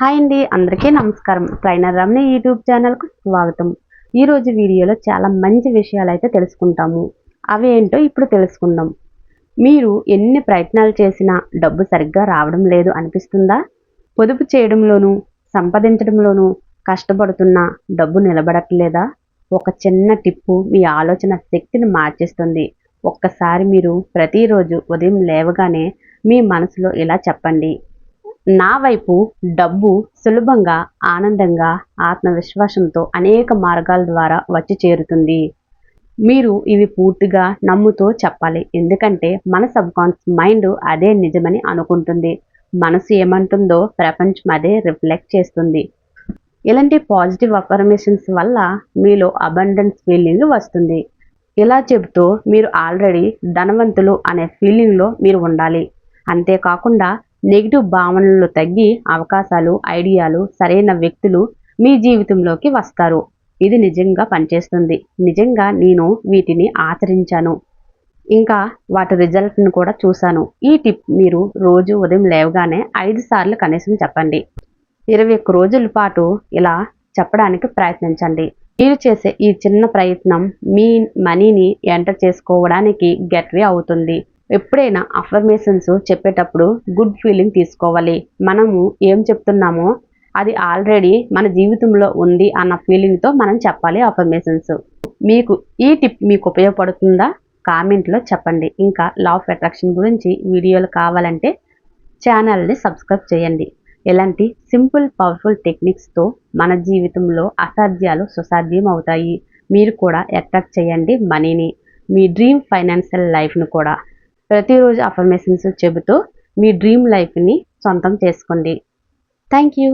Hi అండి అందరికీ నమస్కారం. ట్రైనర్ రమణ యూట్యూబ్ ఛానల్కు స్వాగతం. ఈరోజు వీడియోలో చాలా మంచి విషయాలు అయితే తెలుసుకుంటాము. అవి ఏంటో ఇప్పుడు తెలుసుకుందాం. మీరు ఎన్ని ప్రయత్నాలు చేసినా డబ్బు సరిగ్గా రావడం లేదు అనిపిస్తుందా? పొదుపు చేయడంలోనూ సంపాదించడంలోనూ కష్టపడుతున్నా డబ్బు నిలబడట్లేదా? ఒక చిన్న టిప్పు మీ ఆలోచన శక్తిని మార్చేస్తుంది. ఒక్కసారి మీరు ప్రతిరోజు ఉదయం లేవగానే మీ మనసులో ఇలా చెప్పండి. నా వైపు డబ్బు సులభంగా ఆనందంగా ఆత్మవిశ్వాసంతో అనేక మార్గాల ద్వారా వచ్చి చేరుతుంది. మీరు ఇవి పూర్తిగా నమ్ముతూ చెప్పాలి. ఎందుకంటే మన సబ్కాన్స్ మైండ్ అదే నిజమని అనుకుంటుంది. మనసు ఏమంటుందో ప్రపంచం అదే రిఫ్లెక్ట్ చేస్తుంది. ఇలాంటి పాజిటివ్ అఫర్మేషన్స్ వల్ల మీలో అబండెన్స్ ఫీలింగ్ వస్తుంది. ఇలా చెబుతూ మీరు ఆల్రెడీ ధనవంతులు అనే ఫీలింగ్లో మీరు ఉండాలి. అంతేకాకుండా నెగిటివ్ భావనలు తగ్గి అవకాశాలు ఐడియాలు సరైన వ్యక్తులు మీ జీవితంలోకి వస్తారు. ఇది నిజంగా పనిచేస్తుంది. నిజంగా నేను వీటిని ఆచరించాను. ఇంకా వాటి రిజల్ట్ను కూడా చూశాను. ఈ టిప్ మీరు రోజు ఉదయం లేవగానే ఐదు సార్లు కనీసం చెప్పండి. ఇరవై ఒక్క రోజుల పాటు ఇలా చెప్పడానికి ప్రయత్నించండి. మీరు చేసే ఈ చిన్న ప్రయత్నం మీ మనీని ఎంటర్ చేసుకోవడానికి గెట్వే అవుతుంది. ఎప్పుడైనా అఫర్మేషన్స్ చెప్పేటప్పుడు గుడ్ ఫీలింగ్ తీసుకోవాలి. మనము ఏం చెప్తున్నామో అది ఆల్రెడీ మన జీవితంలో ఉంది అన్న ఫీలింగ్తో మనం చెప్పాలి అఫర్మేషన్స్ మీకు ఈ టిప్ మీకు ఉపయోగపడుతుందా? కామెంట్లో చెప్పండి. ఇంకా లా ఆఫ్ అట్రాక్షన్ గురించి వీడియోలు కావాలంటే ఛానల్ని సబ్స్క్రైబ్ చేయండి. ఇలాంటి సింపుల్ పవర్ఫుల్ టెక్నిక్స్తో మన జీవితంలో అసాధ్యాలు సుసాధ్యం అవుతాయి? మీరు కూడా అట్రాక్ట్ చేయండి మనీని మీ డ్రీమ్ ఫైనాన్షియల్ లైఫ్ను కూడా. ప్రతిరోజు అఫర్మేషన్స్ చెబుతూ మీ డ్రీమ్ లైఫ్ని సొంతం చేసుకోండి. Thank you